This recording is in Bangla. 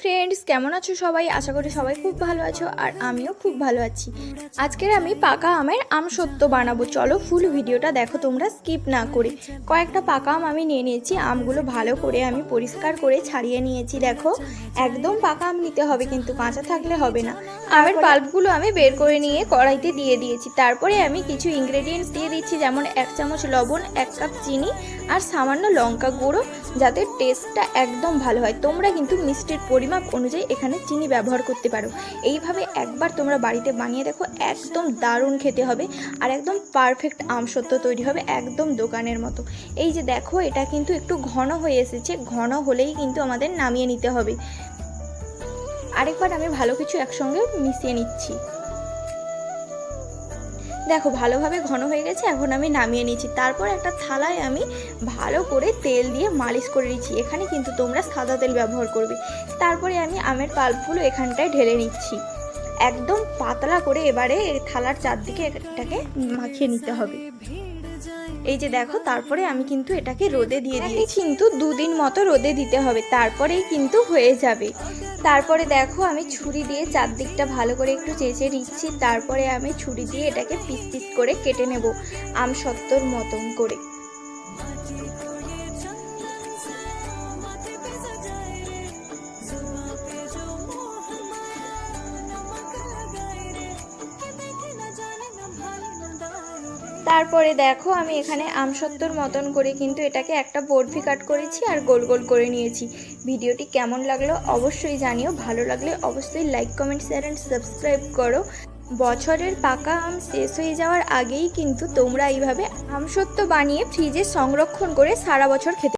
ফ্রেন্ডস কেমন আছো সবাই? আশা করি সবাই খুব ভালো আছো আর আমিও খুব ভালো আছি। আজকের আমি পাকা আমের আম সত্য বানাবো। চলো ফুল ভিডিওটা দেখো তোমরা স্কিপ না করে। কয়েকটা পাকা আম আমি নিয়ে নিয়েছি। আমগুলো ভালো করে আমি পরিষ্কার করে ছাড়িয়ে নিয়েছি। দেখো একদম পাকা আম নিতে হবে কিন্তু কাঁচা থাকলে হবে না। আমের পাল্পগুলো আমি বের করে নিয়ে কড়াইতে দিয়ে দিয়েছি। তারপরে আমি কিছু ইনগ্রেডিয়েন্টস দিয়ে দিচ্ছি যেমন এক চামচ লবণ এক কাপ চিনি আর সামান্য লঙ্কা গুঁড়ো যাতে টেস্টটা একদম ভালো হয়। তোমরা কিন্তু মিষ্টির পরিমাপ অনুযায়ী এখানে চিনি ব্যবহার করতে পারো। এইভাবে একবার তোমরা বাড়িতে বানিয়ে দেখো, একদম দারুণ খেতে হবে আর একদম পারফেক্ট আমসত্ব তৈরি হবে একদম দোকানের মতো। এই যে দেখো, এটা কিন্তু একটু ঘন হয়ে এসেছে, ঘন হলেই কিন্তু আমাদের নামিয়ে নিতে হবে। আরেকবার আমি ভালো কিছু একসঙ্গে মিশিয়ে নিচ্ছি। দেখো, ভালোভাবে ঘন হয়ে গেছে, এখন আমি নামিয়ে নিচ্ছি। তারপর একটা থালায় আমি ভালো করে তেল দিয়ে মালিশ করে নিচ্ছি। এখানে কিন্তু তোমরা সাদা তেল ব্যবহার করবে। তারপরে আমি আমের পাল্পগুলো এখানটায় ঢেলে নিচ্ছি। একদম পাতলা করে এবারে থালার চারদিকে এটাকে মাখিয়ে নিতে হবে। এই যে দেখো, তারপরে আমি কিন্তু এটাকে রোদে দিয়ে দিই কিন্তু দুদিন মতো রোদে দিতে হবে, তারপরেই কিন্তু হয়ে যাবে। তারপরে দেখো, আমি ছুরি দিয়ে চারদিকটা ভালো করে একটু চেঁচে নিচ্ছি, তারপরে আমি ছুরি দিয়ে এটাকে পিস পিস করে কেটে নেব, আম সত্তর মতন করে। তারপরে দেখো আমি এখানে আমসত্তর মতন করে কিন্তু এটাকে একটা বরফি কাট করেছি আর গোল গোল করে নিয়েছি। ভিডিওটি কেমন লাগল অবশ্যই জানিও, ভালো লাগলে অবশ্যই like comment share and subscribe করো। বছরের পাকা আম শেষ হয়ে যাওয়ার আগেই কিন্তু তোমরা এইভাবে আমসত্ব বানিয়ে ফ্রিজে সংরক্ষণ করে সারা বছর খেতে